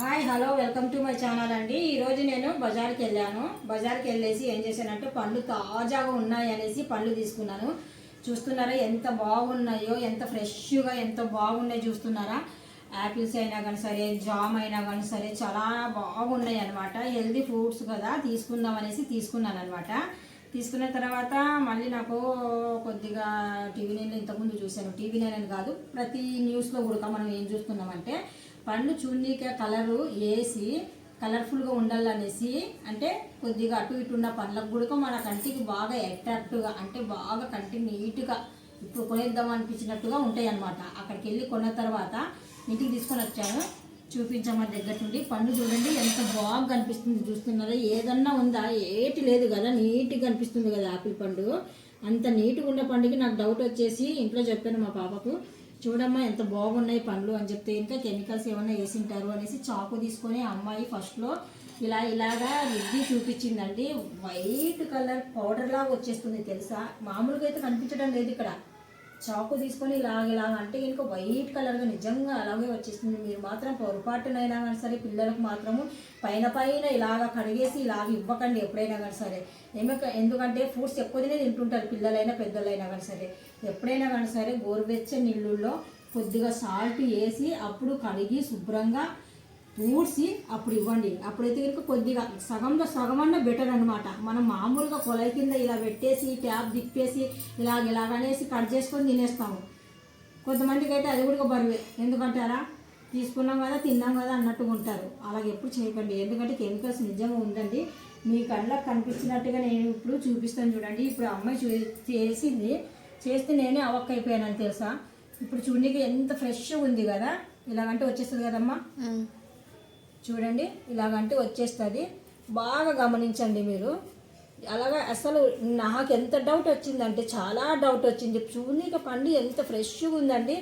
Hi hello welcome to my channel అండి. ఈరోజు నేను బజార్కి వెళ్ళాను. బజార్కి వెళ్ళేసి ఏం చేశానంటే పండ్లు తాజాగా ఉన్నాయి అనేసి పండ్లు తీసుకున్నాను. చూస్తున్నారా ఎంత బాగున్నాయో ఎంత ఫ్రెష్గా ఎంత బాగున్నాయో చూస్తున్నారా? యాపిల్స్ అయినా కానీ సరే జామ్ అయినా కానీ సరే చాలా బాగున్నాయి అనమాట హెల్దీ ఫ్రూట్స్ కదా తీసుకుందాం అనేసి తీసుకున్నాను అనమాట తీసుకున్న తర్వాత మళ్ళీ నాకు కొద్దిగా టీవీ నేను ఇంతకుముందు చూశాను. టీవీ నైన్ కాదు ప్రతి న్యూస్లో కూడా మనం ఏం చూస్తున్నామంటే పండ్లు చూడనీకే కలరు వేసి కలర్ఫుల్గా ఉండాలనేసి అంటే కొద్దిగా అటు ఇటు ఉన్న పండ్లకు కూడా మన కంటికి బాగా అట్రాక్టివ్గా అంటే బాగా కంటి నీట్గా ఇప్పుడు కొనేద్దాం అనిపించినట్టుగా ఉంటాయి అనమాట అక్కడికి వెళ్ళి కొన్న తర్వాత ఇంటికి తీసుకొని వచ్చాను. చూపించామని దగ్గర నుండి. పండు చూడండి ఎంత బాగా కనిపిస్తుంది చూస్తున్నారా? ఏదన్నా ఉందా? ఏటి లేదు కదా నీట్గా కనిపిస్తుంది కదా ఆపిల్ పండు. అంత నీట్గా ఉన్న పండుగ నాకు డౌట్ వచ్చేసి ఇంట్లో చెప్పాను మా పాపకు. చూడమ్మా ఎంత బాగున్నాయి పండ్లు అని చెప్తే ఇంకా కెమికల్స్ ఏమైనా వేసింటారు అనేసి చాకు తీసుకొని అమ్మాయి ఫస్ట్లో ఇలా ఇలాగా రుద్ది చూపించిందండి. వైట్ కలర్ పౌడర్ లాగా వచ్చేస్తుంది తెలుసా? మామూలుగా అయితే కనిపించడం లేదు ఇక్కడ. చాకు తీసుకొని ఇలాగ ఇలాగ అంటే ఇంకా వైట్ కలర్గా నిజంగా అలాగే వచ్చేస్తుంది. మీరు మాత్రం పొరపాటునైనా కానీ సరే పిల్లలకు మాత్రము పైన పైన ఇలాగ కడిగేసి ఇలాగ ఇవ్వకండి ఎప్పుడైనా కానీ సరే. ఏమో ఎందుకంటే ఫ్రూట్స్ ఎక్కువ తినే తింటుంటారు పిల్లలైనా పెద్దలైనా కానీ సరే. ఎప్పుడైనా కానీ సరే గోరువెచ్చని నీళ్ళల్లో కొద్దిగా సాల్ట్ వేసి అప్పుడు కడిగి శుభ్రంగా ఊడ్చి అప్పుడు ఇవ్వండి. అప్పుడైతే కనుక కొద్దిగా సగంలో సగం అన్న బెటర్ అనమాట మనం మామూలుగా కొలై కింద ఇలా పెట్టేసి ట్యాప్ తిప్పేసి ఇలాగ ఇలాగనేసి కట్ చేసుకొని తినేస్తాము. కొంతమందికి అయితే అది కూడా బరువే. ఎందుకంటారా తీసుకున్నాం కదా తిన్నాం కదా అన్నట్టుగా ఉంటారు. అలాగే ఎప్పుడు చేయకండి. ఎందుకంటే కెమికల్స్ నిజంగా ఉందండి. మీ కళ్ళకు కనిపించినట్టుగా నేను ఇప్పుడు చూపిస్తాను చూడండి. ఇప్పుడు అమ్మాయి చూ చేసింది. చేస్తే నేనే అవక్క అయిపోయానని తెలుసా? ఇప్పుడు చూడడానికి ఎంత ఫ్రెష్గా ఉంది కదా? ఇలాగంటే వచ్చేస్తుంది కదమ్మా? చూడండి ఇలాగంటే వచ్చేస్తుంది. బాగా గమనించండి మీరు. అలాగా అసలు నాకు ఎంత డౌట్ వచ్చిందంటే చాలా డౌట్ వచ్చింది. చూడనీక పండు ఎంత ఫ్రెష్గా ఉందండి.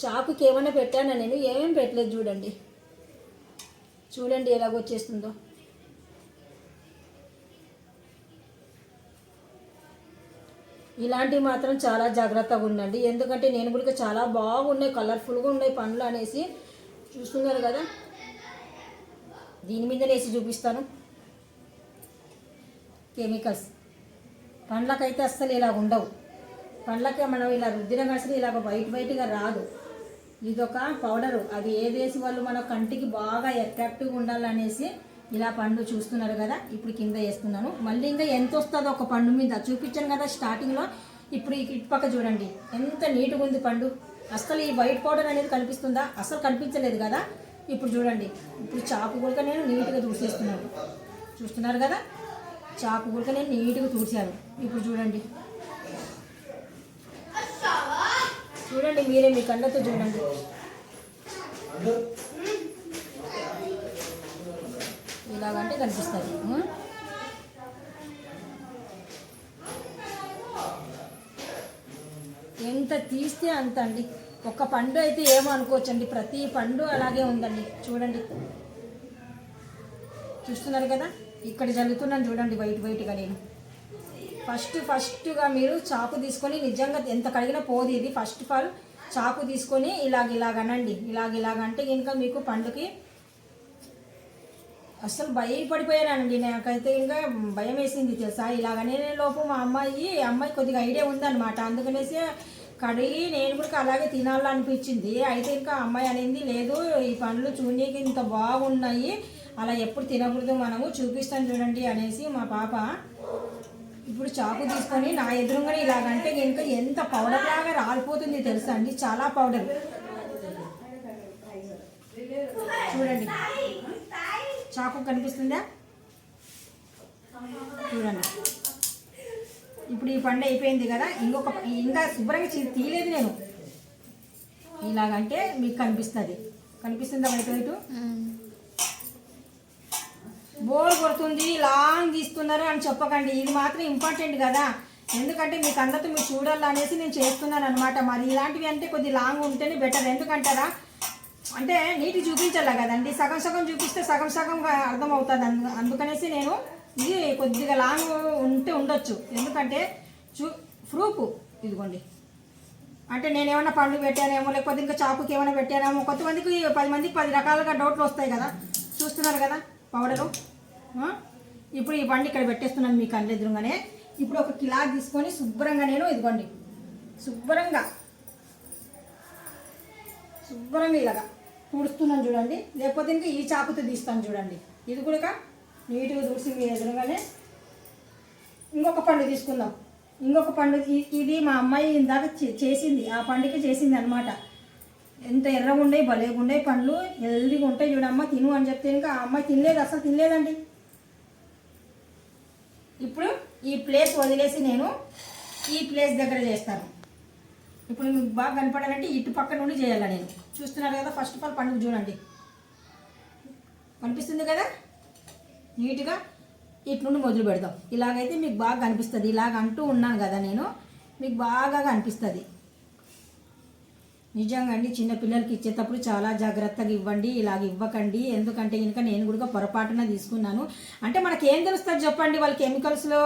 చాకుకి ఏమైనా పెట్టానా నేను? ఏమేమి పెట్టలేదు చూడండి. చూడండి ఎలాగొచ్చేస్తుందో ఇలాంటివి మాత్రం చాలా జాగ్రత్తగా ఉండండి. ఎందుకంటే నేను కూడా చాలా బాగున్నాయి కలర్ఫుల్గా ఉన్నాయి పండ్లు అనేసి. చూస్తున్నారు కదా? దీని మీద వేసి చూపిస్తాను. కెమికల్స్. పండ్లకైతే అస్సలు ఇలా ఉండవు. పండ్లకి మనం ఇలా రుద్దిన కలిసి ఇలాగ వైట్ వైట్గా రాదు. ఇదొక పౌడరు. అది ఏదేసి వాళ్ళు మన కంటికి బాగా అట్రాక్టివ్గా ఉండాలనేసి ఇలా పండు చూస్తున్నారు కదా ఇప్పుడు కింద వేస్తున్నాను. మళ్ళీ ఇంకా ఎంత వస్తుందో ఒక పండు మీద చూపించాను కదా స్టార్టింగ్లో. ఇప్పుడు ఇటుపక్క చూడండి. ఎంత నీట్గా ఉంది పండు. అసలు ఈ వైట్ పౌడర్ అనేది కనిపిస్తుందా? అసలు కనిపించలేదు కదా. ఇప్పుడు చూడండి. ఇప్పుడు చాకు గురక నేను నీట్గా తూసేస్తున్నాను చూస్తున్నారు కదా? చాకు గురక నేను నీట్గా తూర్చాను ఇప్పుడు చూడండి. చూడండి మీరే మీ కళ్ళతో చూడండి. ఇలాగంటే కనిపిస్తుంది ఎంత తీస్తే అంత అండి. ఒక పండు అయితే ఏమో అనుకోవచ్చండి ప్రతి పండు అలాగే ఉందండి. చూడండి. చూస్తున్నారు కదా? ఇక్కడ జరుగుతున్నాను చూడండి వైట్ వైట్గా నేను. ఫస్ట్ ఫస్ట్గా మీరు చాకు తీసుకొని నిజంగా ఎంత కడిగినా పోదు ఇది. ఫస్ట్ ఆఫ్ ఆల్ చాకు తీసుకొని ఇలాగ ఇలాగ అనండి. ఇలాగ ఇలాగ అంటే ఇంకా మీకు పండుకి అసలు భయపడిపోయానండి. నాకైతే ఇంకా భయం వేసింది తెలుసా? ఇలాగనే లోపు మా అమ్మాయి అమ్మాయి కొద్దిగా ఐడియా ఉందన్నమాట. అందుకనేసి కడిగి నేను కూడా అలాగే తినాలనిపించింది. అయితే ఇంకా అమ్మాయి అనేది లేదు ఈ పండ్లు చూడనీకి ఇంత బాగున్నాయి. అలా ఎప్పుడు తినకూడదు మనము చూపిస్తాను చూడండి అనేసి మా పాప ఇప్పుడు చాకు తీసుకొని నా ఎదురుగానే ఇలాగంటే ఇంకా ఎంత పౌడర్ లాగా రాలిపోతుంది తెలుసా అండి? చాలా పౌడర్ చూడండి. చాకు కనిపిస్తుందా? చూడండి. ఇప్పుడు ఈ పండు అయిపోయింది కదా ఇంకొక ఇంకా శుభ్రంగా తీయలేదు నేను. ఇలాగంటే మీకు కనిపిస్తుంది. కనిపిస్తుందా వైట్ వైట్? బోర్ కొడుతుంది లాంగ్ తీస్తున్నారు అని చెప్పకండి. ఇది మాత్రం ఇంపార్టెంట్ కదా. ఎందుకంటే మీకు అందరితో మీరు చూడాలనేసి నేను చేస్తున్నాను అనమాట మరి ఇలాంటివి అంటే కొద్ది లాంగ్ ఉంటేనే బెటర్ ఎందుకంటారా? అంటే నీటి చూపించాలా కదండి? సగం సగం చూపిస్తే సగం సగం అర్థం అవుతుంది అందుకనేసి నేను ఇది కొద్దిగా లాంగ్ ఉంటే ఉండొచ్చు. ఎందుకంటే చూ ప్రూఫ్ ఇదిగోండి. అంటే నేను ఏమైనా పండ్లు పెట్టానేమో లేకపోతే ఇంకా చాకుకి ఏమైనా పెట్టానేమో కొంతమందికి పది మందికి పది రకాలుగా డౌట్లు వస్తాయి కదా. చూస్తున్నారు కదా పౌడరు? ఇప్పుడు ఈ బండి ఇక్కడ పెట్టేస్తున్నాను మీకు కళ్ళెదురుగానే ఇప్పుడు ఒక కిలా తీసుకొని శుభ్రంగా నేను ఇదిగోండి. శుభ్రంగా. శుభ్రంగా ఇలాగా. తుడుస్తున్నాను చూడండి. లేకపోతే ఇంకా ఈ చాకుతో తీస్తాను చూడండి. ఇది కూడా నీట్గా చూసి మీరు ఎదురుగానే ఇంకొక పండు తీసుకుందాం. ఇంకొక పండు ఇది మా అమ్మాయి ఇందాక చే- చేసింది. ఆ పండుగ చేసింది అనమాట ఎంత ఎర్రగా ఉండే భలేగా ఉండే పండ్లు. హెల్దీగా ఉంటాయి చూడమ్మ తిను అని చెప్తే ఇంకా ఆ అమ్మాయి తినలేదు అసలు తినలేదండి. ఇప్పుడు ఈ ప్లేస్ వదిలేసి నేను ఈ ప్లేస్ దగ్గర చేస్తాను. ఇప్పుడు మీకు బాగా కనపడాలంటే ఇటు పక్క నుండి చేయాలి నేను? చూస్తున్నారు కదా ఫస్ట్ ఆఫ్ ఆల్ పండుగ చూడండి. కనిపిస్తుంది కదా? నీట్గా ఇటు నుండి మొదలు పెడదాం ఇలాగైతే మీకు బాగా కనిపిస్తుంది. ఇలాగ అంటూ ఉన్నాను కదా నేను. మీకు బాగా కనిపిస్తుంది. నిజంగా అండి చిన్న పిల్లలకి ఇచ్చేటప్పుడు చాలా జాగ్రత్తగా ఇవ్వండి ఇలాగ ఇవ్వకండి. ఎందుకంటే ఇంకా నేను కూడా పొరపాటున తీసుకున్నాను. అంటే మనకి ఏం తెలుస్తుంది చెప్పండి. వాళ్ళు కెమికల్స్లో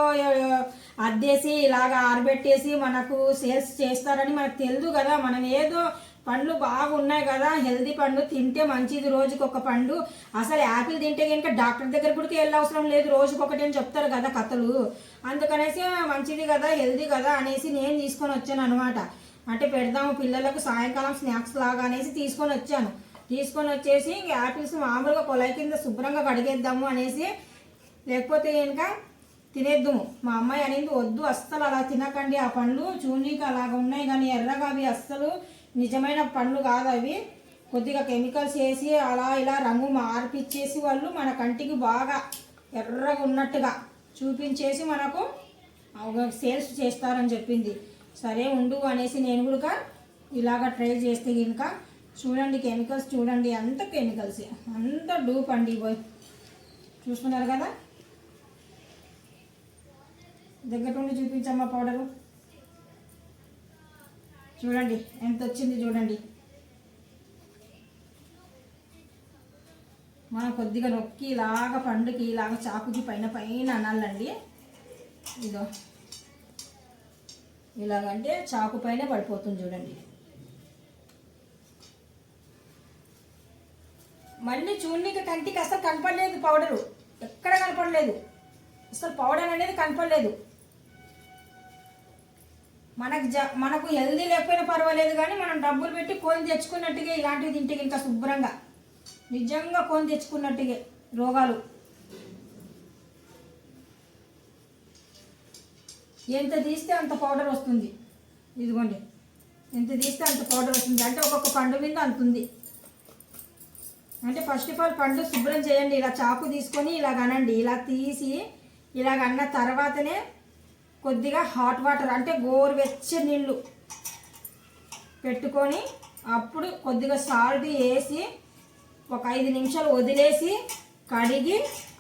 అద్దేసి ఇలాగ ఆరబెట్టేసి మనకు సేల్స్ చేస్తారని మనకు తెలియదు కదా. మనం ఏదో పండ్లు బాగున్నాయి కదా హెల్దీ పండు తింటే మంచిది రోజుకి ఒక పండు. అసలు యాపిల్ తింటే కనుక డాక్టర్ దగ్గర కూడా వెళ్ళవసరం లేదు రోజుకి ఒకటి అని చెప్తారు కదా కథలు. అందుకనేసి మంచిది కదా హెల్దీ కదా అనేసి నేను తీసుకొని వచ్చాను అనమాట అంటే పెడదాము పిల్లలకు సాయంకాలం స్నాక్స్ లాగా అనేసి తీసుకొని వచ్చాను. తీసుకొని వచ్చేసి యాపిల్స్ మామూలుగా కొలాయి కింద శుభ్రంగా కడిగేద్దాము అనేసి లేకపోతే కనుక తినేద్దుము. మా అమ్మాయి అనేది వద్దు అస్సలు అలా తినకండి. ఆ పండ్లు చూనీకి అలాగ ఉన్నాయి కానీ ఎర్రగా అవి అస్సలు నిజమైన పండ్లు కాదు అవి. కొద్దిగా కెమికల్స్ వేసి అలా ఇలా రంగు మార్పిచ్చేసి వాళ్ళు మన కంటికి బాగా ఎర్రగా ఉన్నట్టుగా చూపించేసి మనకు సేల్స్ చేస్తారని చెప్పింది. సరే ఉండు అనేసి నేను కూడా ఇలాగ ట్రై చేస్తే కనుక చూడండి కెమికల్స్ చూడండి అంత కెమికల్స్. అంత డూప్ అండి పోయి చూస్తున్నారు కదా? దగ్గర ఉండి చూపించమ్మా పౌడరు. చూడండి ఎంత వచ్చింది చూడండి. మనం కొద్దిగా నొక్కి ఇలాగ పండుకి ఇలాగ చాకుకి పైన పైన అనాలండి. ఇదో. ఇలాగంటే చాకు పైన పడిపోతుంది చూడండి. మళ్ళీ చూడనీకి కంటికి అసలు కనపడలేదు పౌడరు. ఎక్కడ కనపడలేదు. అసలు పౌడర్ అనేది కనపడలేదు. మనకు జ మనకు హెల్దీ లేకపోయినా పర్వాలేదు కానీ మనం డబ్బులు పెట్టి కొని తెచ్చుకున్నట్టుగా ఇలాంటివి తింటే ఇంకా శుభ్రంగా. నిజంగా కొని తెచ్చుకున్నట్టుగా రోగాలు. ఎంత తీస్తే అంత పౌడర్ వస్తుంది. ఇదిగోండి. ఎంత తీస్తే అంత పౌడర్ వస్తుంది. అంటే ఒక్కొక్క పండు మీద అంతుంది అంటే ఫస్ట్ ఆఫ్ ఆల్ పండు శుభ్రం చేయండి. ఇలా చాకు తీసుకొని ఇలాగ అనండి. ఇలా తీసి ఇలాగ అన్న తర్వాతనే కొద్దిగా హాట్ వాటర్ అంటే గోరువెచ్చని నీళ్ళు పెట్టుకొని అప్పుడు కొద్దిగా సాల్ట్ వేసి ఒక ఐదు నిమిషాలు వదిలేసి కడిగి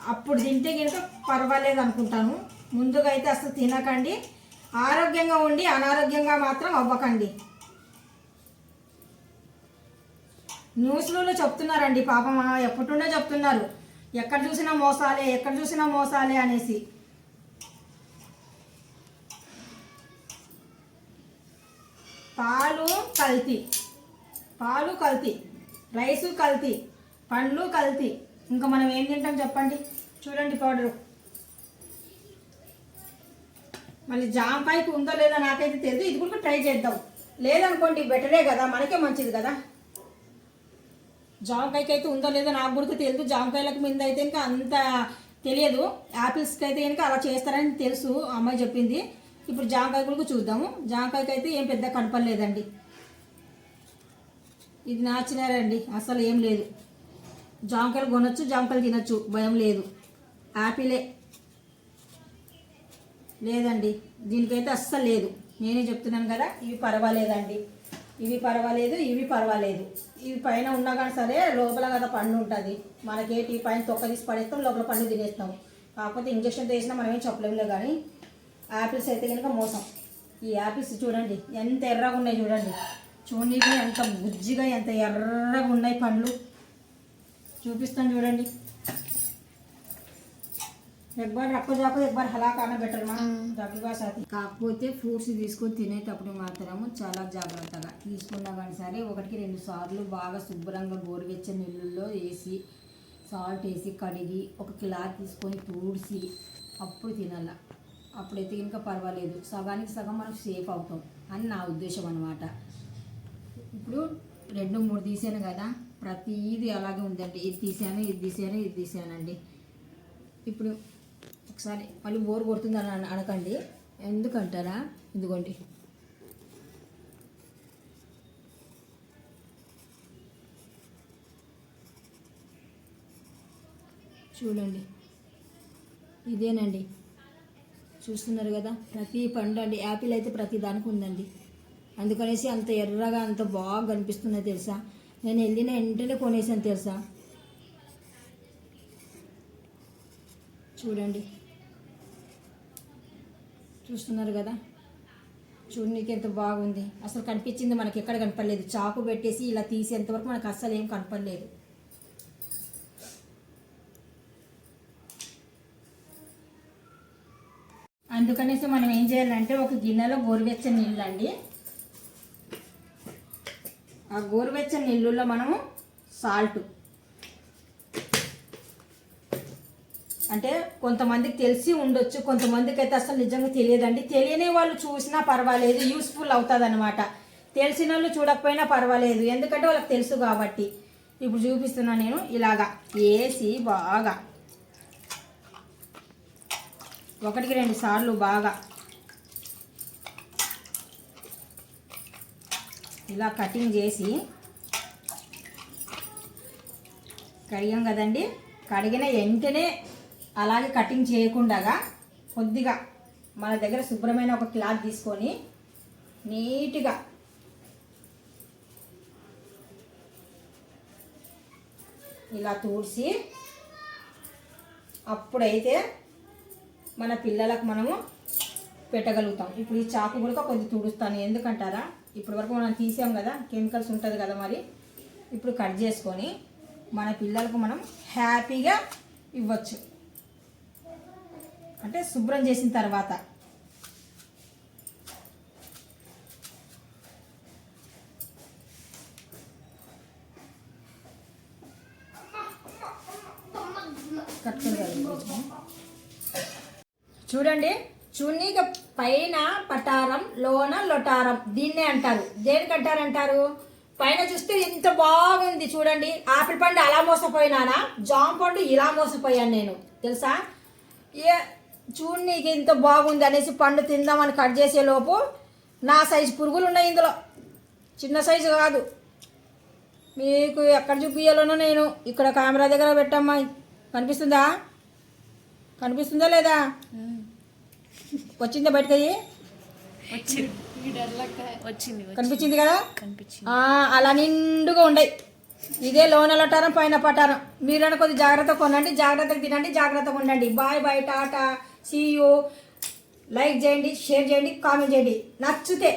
అప్పుడు తింటే కనుక పర్వాలేదు అనుకుంటాను. ముందుగా అయితే అసలు తినకండి. ఆరోగ్యంగా ఉండి అనారోగ్యంగా మాత్రం అవ్వకండి. న్యూస్లలో చెప్తున్నారండి పాపం ఆ చెప్తున్నారు. ఎక్కడ చూసినా మోసాలే ఎక్కడ చూసినా మోసాలే అనేసి. పాలు కల్తీ. పాలు కల్తీ. రైసు కల్తీ. పండ్లు కల్తీ. ఇంకా మనం ఏం తింటాం చెప్పండి? చూడండి పౌడరు. మళ్ళీ జామకాయకు ఉందో లేదో నాకైతే తెలియదు ఇది కూడా ట్రై చేద్దాం. లేదనుకోండి బెటరే కదా. మనకే మంచిది కదా. జామకాయకి అయితే ఉందో లేదో నాకు కూడా తెలియదు జామకాయలకు మీద అయితే ఇంకా అంత తెలియదు. యాపిల్స్కి అయితే కనుక అలా చేస్తారని తెలుసు. అమ్మాయి చెప్పింది. ఇప్పుడు జామకాయ కూడా చూద్దాము. జామకాయకి అయితే ఏం పెద్ద కనపడలేదండి ఇది నాచినారండి. అసలు ఏం లేదు. జామకాయలు కొనొచ్చు జామకాయలు తినొచ్చు. భయం లేదు. యాపిలే లేదండి. దీనికైతే అస్సలు లేదు. నేనే చెప్తున్నాను కదా ఇవి పర్వాలేదండి. ఇవి పర్వాలేదు ఇవి పర్వాలేదు. ఇవి పైన ఉన్నా కానీ సరే లోపల కదా పండు ఉంటుంది. మనకేటి పైన తొక్క తీసి పడేస్తాం లోపల పండు తినేస్తాం. కాకపోతే ఇంజక్షన్ తీసినా మనమేం చెప్పలేములే కానీ యాపిల్స్ అయితే కనుక మోసం. ఈ యాపిల్స్ చూడండి ఎంత ఎర్రగా ఉన్నాయి చూడండి. చూడండి ఎంత బుజ్జిగా ఎంత ఎర్రగా ఉన్నాయి పండ్లు. చూపిస్తాను చూడండి. ఎక్బార్ రక్కజాకు ఎక్బార్ హలా కాన బెటర్ మా డబ్బుగా సాతి కాకపోతే ఫ్రూట్స్ తీసుకొని తినేటప్పుడు మాత్రము చాలా జాగ్రత్తగా తీసుకున్నా కానీ సరే ఒకటికి రెండు సార్లు బాగా శుభ్రంగా గోరువెచ్చని నీళ్ళల్లో వేసి సాల్ట్ వేసి కడిగి ఒక క్లాత్ తీసుకొని తూడిసి అప్పుడు తినాల. అప్పుడైతే ఇంకా పర్వాలేదు. సగానికి సగం మనకు సేఫ్ అవుతాం అని నా ఉద్దేశం అనమాట ఇప్పుడు రెండు మూడు తీసాను కదా ప్రతిదీ అలాగే ఉందండి. ఇది తీసాను ఇది తీసాను ఇది తీసానండి. ఇప్పుడు ఒకసారి మళ్ళీ బోర్ కొడుతుందని అనకండి. ఎందుకంటారా? ఇదిగోండి. చూడండి. ఇదేనండి. చూస్తున్నారు కదా ప్రతి పండు అండి యాపిల్ అయితే ప్రతి దానికి ఉందండి. అందుకనేసి అంత ఎర్రగా అంత బాగా కనిపిస్తున్నది తెలుసా? నేను వెళ్ళిన వెంటనే కొనేసాను తెలుసా? చూడండి. చూస్తున్నారు కదా? చూడనీకి ఎంత బాగుంది. అసలు కనిపించింది మనకి ఎక్కడ కనపడలేదు. చాకు పెట్టేసి ఇలా తీసేంతవరకు మనకు అస్సలు ఏం కనపడలేదు. అందుకనేసి మనం ఏం చేయాలంటే ఒక గిన్నెలో గోరువెచ్చని నీళ్ళు అండి ఆ గోరువెచ్చని నీళ్ళల్లో మనము సాల్ట్. అంటే కొంతమందికి తెలిసి ఉండొచ్చు కొంతమందికి అయితే అసలు నిజంగా తెలియదండి. తెలియని వాళ్ళు చూసినా పర్వాలేదు యూస్ఫుల్ అవుతుంది అనమాట తెలిసిన వాళ్ళు చూడకపోయినా పర్వాలేదు ఎందుకంటే వాళ్ళకి తెలుసు కాబట్టి. ఇప్పుడు చూపిస్తున్నా నేను ఇలాగా వేసి బాగా ఒకటికి రెండు సార్లు బాగా. ఇలా కటింగ్ చేసి కడిగాం కదండి. కడిగిన వెంటనే అలాగే కటింగ్ చేయకుండా కొద్దిగా మన దగ్గర శుభ్రమైన ఒక క్లాత్ తీసుకొని నీట్గా ఇలా తూడ్చి అప్పుడైతే మన పిల్లలకు మనము పెట్టగలుగుతాం. ఇప్పుడు ఈ చాకు కూడా కొద్ది తుడుస్తాను. ఎందుకంటారా? ఇప్పటి వరకు మనం తీసాం కదా కెమికల్స్ ఉంటుంది కదా మరి. ఇప్పుడు కట్ చేసుకొని మన పిల్లలకు మనం హ్యాపీగా ఇవ్వచ్చు. అంటే శుభ్రం చేసిన తర్వాత. కట్టుకొని చూడండి. చున్నీక పైన పటారం లోన లొటారం. దీన్నే అంటారు. దేని కట్టారంటారు పైన చూస్తే ఇంత బాగుంది చూడండి. ఆపిల్ పండు అలా మోసపోయినానా? జామ పండు ఇలా మోసపోయాను నేను. తెలుసా? ఏ చూడనీకి ఇంత బాగుంది అనేసి పండు తిందామని కట్ చేసే లోపు నా సైజు పురుగులు ఉన్నాయి ఇందులో. చిన్న సైజు కాదు. మీకు ఎక్కడ చూపించాలనో నేను. ఇక్కడ కెమెరా దగ్గర పెట్టమ్మా. కనిపిస్తుందా? కనిపిస్తుందా లేదా? వచ్చిందా బయటకి? వచ్చింది. కనిపించింది కదా? కనిపించింది. అలా నిండుగా ఉండయి ఇదే లోన లొటారం పైన పటారం మీరు కొద్ది జాగ్రత్త కొనండి జాగ్రత్తగా తినండి జాగ్రత్తగా ఉండండి. Bye bye tata see you like చేయండి షేర్ చేయండి కామెంట్ చేయండి. నచ్చితే